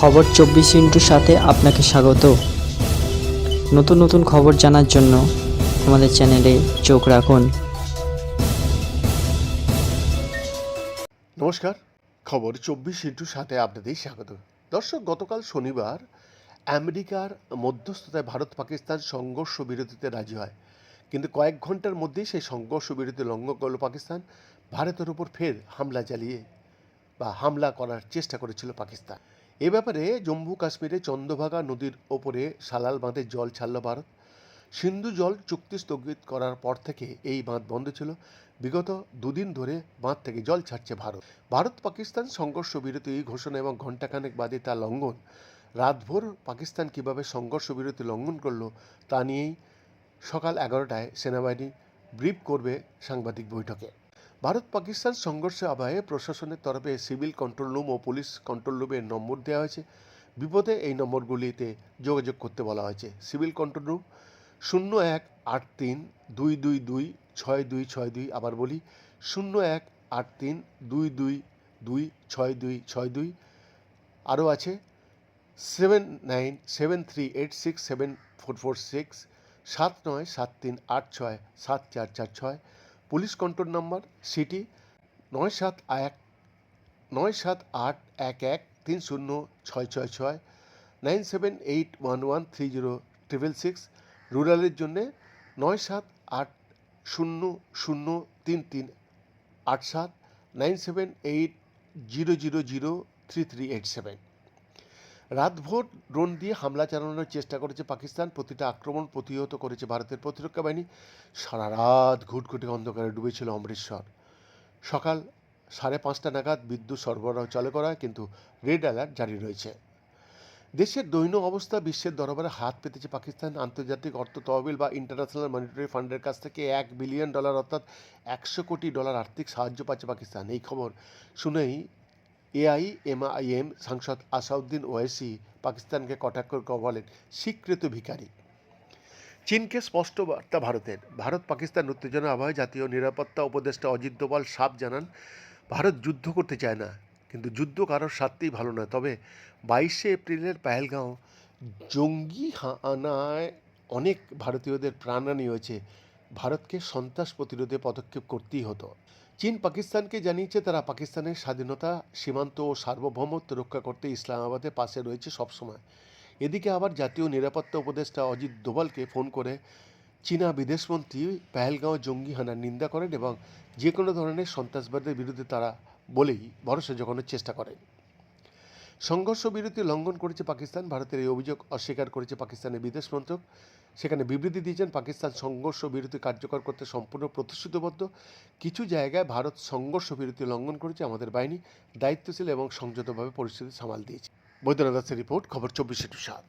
খবর চব্বিশ ইন্টুর সাথে আপনাকে স্বাগত। নতুন নতুন খবর জানার জন্য আমাদের চ্যানেলে চোখ রাখুন। নমস্কার, খবর চব্বিশ ইন্টুর সাথে আপনাদের স্বাগত। দর্শক, গতকাল শনিবার আমেরিকার মধ্যস্থতায় ভারত পাকিস্তান সংঘর্ষ বিরতিতে রাজি হয়। কিন্তু কয়েক ঘণ্টার মধ্যেই সেই সংঘর্ষ বিরতি লঙ্ঘন করল পাকিস্তান। ভারতের উপর ফের হামলা চালিয়ে বা হামলা করার চেষ্টা করেছিল পাকিস্তান। এ ব্যাপারে জম্মু কাশ্মীরে চন্দ্রভাগা নদীর ওপরে সালাল বাঁধে জল ছাড়ল ভারত। সিন্ধু জল চুক্তি স্থগিত করার পর থেকে এই বাঁধ বন্ধ ছিল। বিগত দুদিন ধরে বাঁধ থেকে জল ছাড়ছে ভারত। ভারত পাকিস্তান সংঘর্ষ বিরতি ঘোষণা এবং ঘণ্টাখানেক বাদে তা লঙ্ঘন। রাতভর পাকিস্তান কীভাবে সংঘর্ষ বিরতি লঙ্ঘন করল তা নিয়েই সকাল এগারোটায় সেনাবাহিনী ব্রিফ করবে সাংবাদিক বৈঠকে। ভারত পাকিস্তান সংঘর্ষে আবহে প্রশাসনের তরফে সিভিল কন্ট্রোল রুম ও পুলিশ কন্ট্রোল রুমের নম্বর দেওয়া হয়েছে। বিপদে এই নম্বরগুলিতে যোগাযোগ করতে বলা হয়েছে। সিভিল কন্ট্রোল রুম শূন্য এক আট তিন দুই দুই দুই ছয় দুই ছয় দুই, আবার বলি শূন্য এক আট তিন দুই দুই দুই ছয় দুই ছয় দুই, আরও আছে seven nine seven three eight six seven four four six, সাত নয় সাত তিন আট ছয় সাত চার চার ছয় পুলিশ কন্ট্রোল নাম্বার, সিটি নয় সাত এক, নয় সাত আট এক এক তিন শূন্য ছয় ছয় ছয়, nine seven eight one one three zero triple six, রুরালের জন্যে নয় সাত আট শূন্য শূন্য তিন তিন আট সাত, nine seven eight zero zero zero three three eight seven. রাতভর ড্রোন দিয়ে হামলা চালানোর চেষ্টা করেছে পাকিস্তান, প্রতিটা আক্রমণ প্রতিহত করেছে ভারতের প্রতিরক্ষা বাহিনী। সারা রাত ঘুটঘুটে অন্ধকারে ডুবেছিল অমৃতসর। সকাল সাড়ে পাঁচটা নাগাদ বিদ্যুৎ সরবরাহ চালু করা, কিন্তু রেড অ্যালার্ট জারি রয়েছে। দেশের দৈন্য অবস্থা বিশ্বের দরবারে হাত পেতেছে পাকিস্তান। আন্তর্জাতিক অর্থ তহবিল বা ইন্টারন্যাশনাল মনিটারি ফান্ডের কাছ থেকে এক বিলিয়ন ডলার, অর্থাৎ একশো কোটি ডলার আর্থিক সাহায্য পাচ্ছে পাকিস্তান। এই খবর শুনেই এআইএমআইএম সাংসদ আসাউদ্দিন ওয়াইসি পাকিস্তানকে কটাক্ষ বলেন, স্বীকৃত ভিখারি। চীনকে স্পষ্ট বার্তা ভারতের। ভারত পাকিস্তান উত্তেজনা আবহাওয়ায় জাতীয় নিরাপত্তা উপদেষ্টা অজিত দোভাল সাপ জানান, ভারত যুদ্ধ করতে চায় না, কিন্তু যুদ্ধ কারোর স্বার্থেই ভালো নয়। তবে বাইশে এপ্রিলের পাহেলগাঁও জঙ্গি হানায় অনেক ভারতীয়দের প্রাণহানি হয়েছে। ভারতকে সন্ত্রাস প্রতিরোধে পদক্ষেপ করতেই হতো। চীন পাকিস্তানকে জানিয়েছে, তারা পাকিস্তানের স্বাধীনতা, সীমান্ত ও সার্বভৌমত্ব রক্ষা করতে ইসলামাবাদের পাশে রয়েছে সবসময়। এদিকে আবার জাতীয় নিরাপত্তা উপদেষ্টা অজিত দোভালকে ফোন করে চীনা বিদেশমন্ত্রী পেহেলগাঁও জঙ্গি হানার নিন্দা করেন এবং যে কোনো ধরনের সন্ত্রাসবাদের বিরুদ্ধে তারা বলেই ভরসা জোগানোর চেষ্টা করেন। সংঘর্ষ বিরতি লঙ্ঘন করেছে পাকিস্তান। ভারতের এই অভিযোগ অস্বীকার করেছে পাকিস্তানের বিদেশ মন্ত্রক। সেখানে বিবৃতি দিয়েছেন, পাকিস্তান সংঘর্ষ বিরতি কার্যকর করতে সম্পূর্ণ প্রতিশ্রুতিবদ্ধ। কিছু জায়গায় ভারত সংঘর্ষ বিরতি লঙ্ঘন করেছে, আমাদের বাহিনী দায়িত্বশীল এবং সংযতভাবে পরিস্থিতি সামাল দিয়েছে। বৈদ্যনাথ দাসের রিপোর্ট, খবর চব্বিশে টু সাত।